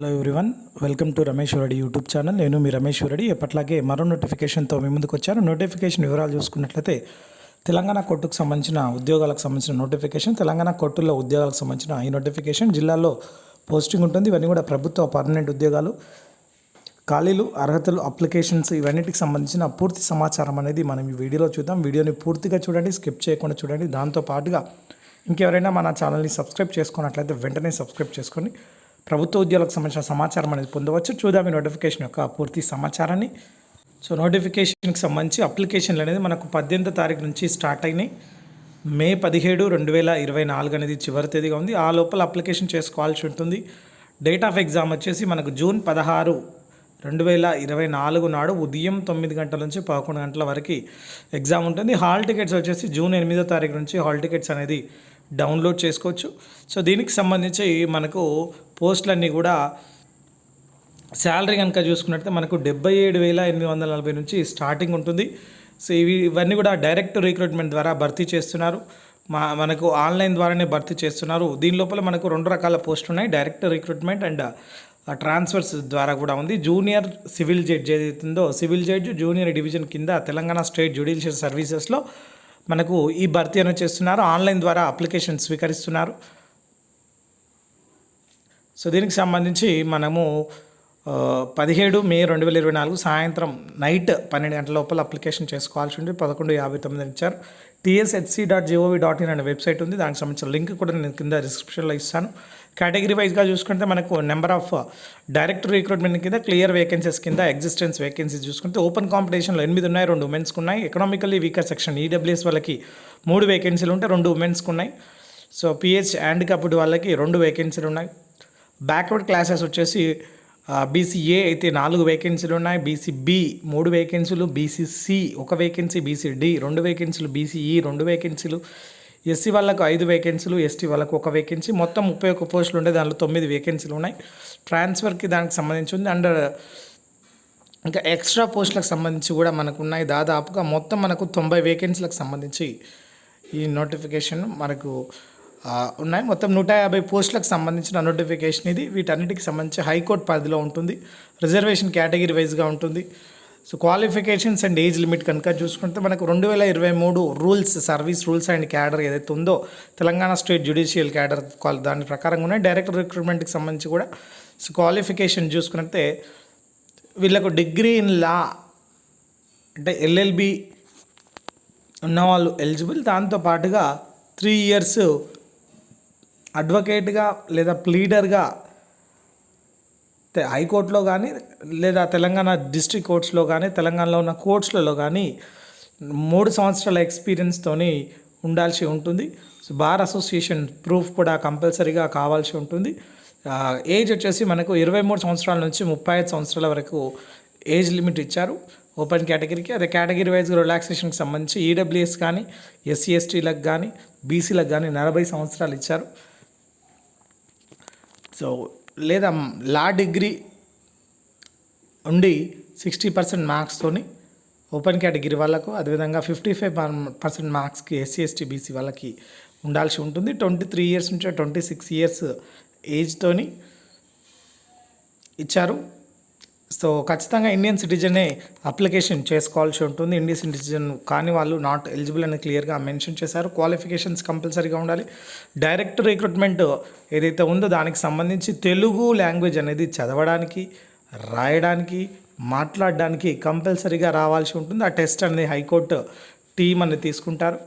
Hello everyone welcome to Ramesh Reddy YouTube channel నేను మీ రమేష్ ఎప్పట్లాగే మరో నోటిఫికేషన్తో మీ ముందుకు వచ్చాను. నోటిఫికేషన్ వివరాలు చూసుకున్నట్లయితే తెలంగాణ కోర్టుకు సంబంధించిన ఉద్యోగాలకు సంబంధించిన నోటిఫికేషన్ తెలంగాణ కోర్టుల్లో ఉద్యోగాలకు సంబంధించిన ఈ నోటిఫికేషన్ జిల్లాలో పోస్టింగ్ ఉంటుంది. ఇవన్నీ కూడా ప్రభుత్వ పర్మనెంట్ ఉద్యోగాలు. ఖాళీలు అర్హతలు అప్లికేషన్స్ ఇవన్నిటికి సంబంధించిన పూర్తి సమాచారం అనేది మనం ఈ వీడియోలో చూద్దాం. వీడియోని పూర్తిగా చూడండి స్కిప్ చేయకుండా చూడండి. దాంతో పాటుగా ఇంకెవరైనా మన ఛానల్ని సబ్స్క్రైబ్ చేసుకున్నట్లయితే వెంటనే సబ్స్క్రైబ్ చేసుకోండి ప్రభుత్వ ఉద్యోగాలకు సంబంధించిన సమాచారం అనేది పొందవచ్చు. చూద్దాం ఈ నోటిఫికేషన్ యొక్క పూర్తి సమాచారాన్ని. సో నోటిఫికేషన్కి సంబంధించి అప్లికేషన్లు అనేది మనకు పద్దెనిమిదో తారీఖు నుంచి స్టార్ట్ అయినాయి. మే పదిహేడు రెండు వేల ఇరవై నాలుగు అనేది చివరి తేదీగా ఉంది. ఆ లోపల అప్లికేషన్ చేసుకోవాల్సి ఉంటుంది. డేట్ ఆఫ్ ఎగ్జామ్ వచ్చేసి మనకు జూన్ పదహారు రెండు వేల ఇరవై నాలుగు నాడు ఉదయం తొమ్మిది గంటల నుంచి పదకొండు గంటల వరకు ఎగ్జామ్ ఉంటుంది. హాల్ టికెట్స్ వచ్చేసి జూన్ ఎనిమిదో తారీఖు నుంచి హాల్ టికెట్స్ అనేది డౌన్లోడ్ చేసుకోవచ్చు. సో దీనికి సంబంధించి మనకు పోస్టులన్నీ కూడా శాలరీ కనుక చూసుకున్నట్లయితే మనకు డెబ్బై ఏడు వేల ఎనిమిది వందల నలభై నుంచి స్టార్టింగ్ ఉంటుంది. సో ఇవి ఇవన్నీ కూడా డైరెక్ట్ రిక్రూట్మెంట్ ద్వారా భర్తీ చేస్తున్నారు. మా మనకు ఆన్లైన్ ద్వారానే భర్తీ చేస్తున్నారు. దీని లోపల మనకు రెండు రకాల పోస్టులు ఉన్నాయి. డైరెక్ట్ రిక్రూట్మెంట్ అండ్ ట్రాన్స్ఫర్స్ ద్వారా కూడా ఉంది. జూనియర్ సివిల్ జడ్జ్ ఏదైతుందో సివిల్ జడ్జ్ జూనియర్ డివిజన్ కింద తెలంగాణ స్టేట్ జ్యుడిషియల్ సర్వీసెస్లో మనకు ఈ భర్తీ అనేది చేస్తున్నారు. ఆన్లైన్ ద్వారా అప్లికేషన్ స్వీకరిస్తున్నారు. సో దీనికి సంబంధించి మనము పదిహేడు మే రెండు వేల ఇరవై నాలుగు సాయంత్రం నైట్ పన్నెండు గంటల లోపల అప్లికేషన్ చేసుకోవాల్సి ఉంది పదకొండు యాభై తొమ్మిది ఇచ్చారు. TSHC dot GOV dot in అనే వెబ్సైట్ ఉంది. దానికి సంబంధించిన లింక్ కూడా నేను కింద డిస్క్రిప్షన్లో ఇస్తాను. కేటగిరీ వైజ్గా చూసుకుంటే మనకు నెంబర్ ఆఫ్ డైరెక్ట్ రిక్రూట్మెంట్ కింద క్లియర్ వేకెన్సీస్ కింద ఎగ్జిస్టెన్స్ వేకెన్సీస్ చూసుకుంటే ఓపెన్ కాంపిటీషన్లో ఎనిమిది ఉన్నాయి రెండు ఉమెన్స్కి ఉన్నాయి. ఎకనామికల్లీ వీకర్ సెక్షన్ ఈడబ్ల్యూఎస్ వాళ్ళకి మూడు వేకెన్సీలు ఉంటే రెండు ఉమెన్స్కి ఉన్నాయి. సో పిహెచ్ హ్యాండిక్యాప్డ్ వాళ్ళకి రెండు వేకెన్సీలు ఉన్నాయి. బ్యాక్వర్డ్ క్లాసెస్ వచ్చేసి బీసీఏ అయితే నాలుగు వేకెన్సీలు ఉన్నాయి. బీసీబి మూడు వేకెన్సీలు బీసీసి ఒక వేకెన్సీ బీసీడి రెండు వేకెన్సీలు బీసీఈ రెండు వేకెన్సీలు ఎస్సీ వాళ్ళకు ఐదు వేకెన్సీలు ఎస్టీ వాళ్ళకు ఒక వేకెన్సీ మొత్తం ముప్పై ఒక్క పోస్టులు ఉండే దాంట్లో తొమ్మిది వేకెన్సీలు ఉన్నాయి. ట్రాన్స్ఫర్కి దానికి సంబంధించి ఉంది. అండ్ ఇంకా ఎక్స్ట్రా పోస్టులకు సంబంధించి కూడా మనకు ఉన్నాయి. దాదాపుగా మొత్తం మనకు తొంభై వేకెన్సీలకు సంబంధించి ఈ నోటిఫికేషన్ మనకు ఉన్నాయి. మొత్తం నూట యాభై పోస్టులకు సంబంధించిన నోటిఫికేషన్ ఇది. వీటన్నిటికి సంబంధించి హైకోర్టు పరిధిలో ఉంటుంది. రిజర్వేషన్ కేటగిరీ వైజ్గా ఉంటుంది. So qualifications and age limit కనుక చూసుకుంటే మనకు రెండు వేల ఇరవై మూడు rules service rules and cadre ఏదైతే ఉందో తెలంగాణ స్టేట్ జ్యుడిషియల్ క్యాడర్ దాని ప్రకారంగా ఉన్నాయి. డైరెక్ట్ రిక్రూట్మెంట్కి సంబంధించి కూడా. సో క్వాలిఫికేషన్ చూసుకుంటే వీళ్ళకు డిగ్రీ ఇన్ లా అంటే ఎల్ఎల్బి ఉన్నవాళ్ళు ఎలిజిబుల్ దాంతో పాటుగా త్రీ ఇయర్స్ అడ్వకేట్గా లేదా ప్లీడర్గా హైకోర్టులో కానీ లేదా తెలంగాణ డిస్ట్రిక్ట్ కోర్ట్స్లో కానీ తెలంగాణలో ఉన్న కోర్ట్స్లలో కానీ మూడు సంవత్సరాల ఎక్స్పీరియన్స్తోని ఉండాల్సి ఉంటుంది. సో బార్ అసోసియేషన్ ప్రూఫ్ కూడా కంపల్సరీగా కావాల్సి ఉంటుంది. ఏజ్ వచ్చేసి మనకు ఇరవై మూడు సంవత్సరాల నుంచి ముప్పై ఐదు సంవత్సరాల వరకు ఏజ్ లిమిట్ ఇచ్చారు. ఓపెన్ కేటగిరీకి అదే కేటగిరీ వైజ్ రిలాక్సేషన్కి సంబంధించి ఈడబ్ల్యూఎస్ కానీ ఎస్సీ ఎస్టీలకు కానీ బీసీలకు కానీ నలభై సంవత్సరాలు ఇచ్చారు. సో లేదా లా డిగ్రీ ఉండి సిక్స్టీ పర్సెంట్ మార్క్స్తోని ఓపెన్ కేటగిరీ వాళ్ళకు అదేవిధంగా ఫిఫ్టీ ఫైవ్ పర్సెంట్ మార్క్స్కి ఎస్సీ ఎస్టీ బీసీ వాళ్ళకి ఉండాల్సి ఉంటుంది. ట్వంటీ త్రీ ఇయర్స్ నుంచి ట్వంటీ సిక్స్ ఇయర్స్ ఏజ్తోని ఇచ్చారు. సో ఖచ్చితంగా ఇండియన్ సిటిజనే అప్లికేషన్ చేసుకోవాల్సి ఉంటుంది. ఇండియన్ సిటిజన్ కాని వాళ్ళు నాట్ ఎలిజిబుల్ అని క్లియర్గా మెన్షన్ చేశారు. క్వాలిఫికేషన్స్ కంపల్సరీగా ఉండాలి. డైరెక్ట్ రిక్రూట్మెంట్ ఏదైతే ఉందో దానికి సంబంధించి తెలుగు లాంగ్వేజ్ అనేది చదవడానికి రాయడానికి మాట్లాడడానికి కంపల్సరీగా రావాల్సి ఉంటుంది. ఆ టెస్ట్ అనేది హైకోర్టు టీం అనేది తీసుకుంటారు.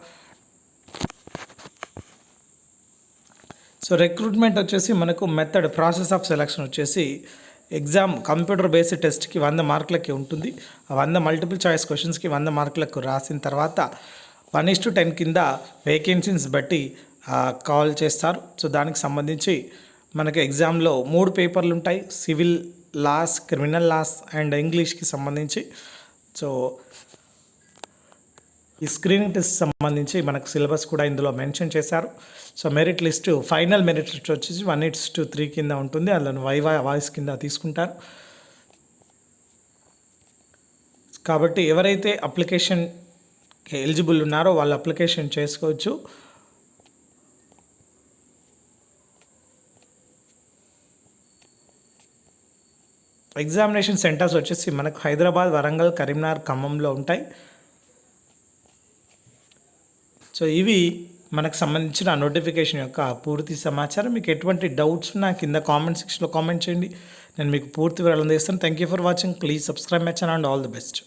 సో రిక్రూట్మెంట్ వచ్చేసి మనకు మెథడ్ ప్రాసెస్ ఆఫ్ సెలక్షన్ వచ్చేసి ఎగ్జామ్ కంప్యూటర్ బేస్డ్ టెస్ట్కి వంద మార్కులకి ఉంటుంది. ఆ వంద మల్టిపుల్ చాయిస్ క్వశ్చన్స్కి వంద మార్కులకు రాసిన తర్వాత వన్ ఇస్ టు టెన్ కింద వేకెన్సీస్ బట్టి కాల్ చేస్తారు. సో దానికి సంబంధించి మనకి ఎగ్జామ్లో మూడు పేపర్లు ఉంటాయి. Civil laws criminal laws and ఇంగ్లీష్కి సంబంధించి. సో ఈ స్క్రీనింగ్ టెస్ట్ సంబంధించి మనకు సిలబస్ కూడా ఇందులో మెన్షన్ చేశారు. So merit list final merit list వచ్చేసి వన్ ఎయిట్స్ టు త్రీ కింద ఉంటుంది. అందులో వైవా వాయిస్ కింద తీసుకుంటారు. కాబట్టి ఎవరైతే అప్లికేషన్ ఎలిజిబుల్ ఉన్నారో వాళ్ళు అప్లికేషన్ చేసుకోవచ్చు. ఎగ్జామినేషన్ సెంటర్స్ వచ్చేసి మనకు హైదరాబాద్ వరంగల్ కరీంనగర్ ఖమ్మంలో ఉంటాయి. సో ఇవి మనకు సంబంధించిన నోటిఫికేషన్ యొక్క పూర్తి సమాచారం. మీకు ఎటువంటి డౌట్స్ ఉన్నా కింద కామెంట్ సెక్షన్లో కామెంట్ చేయండి. నేను మీకు పూర్తి వివరాలు అందిస్తాను thank you for watching please subscribe my channel and all the best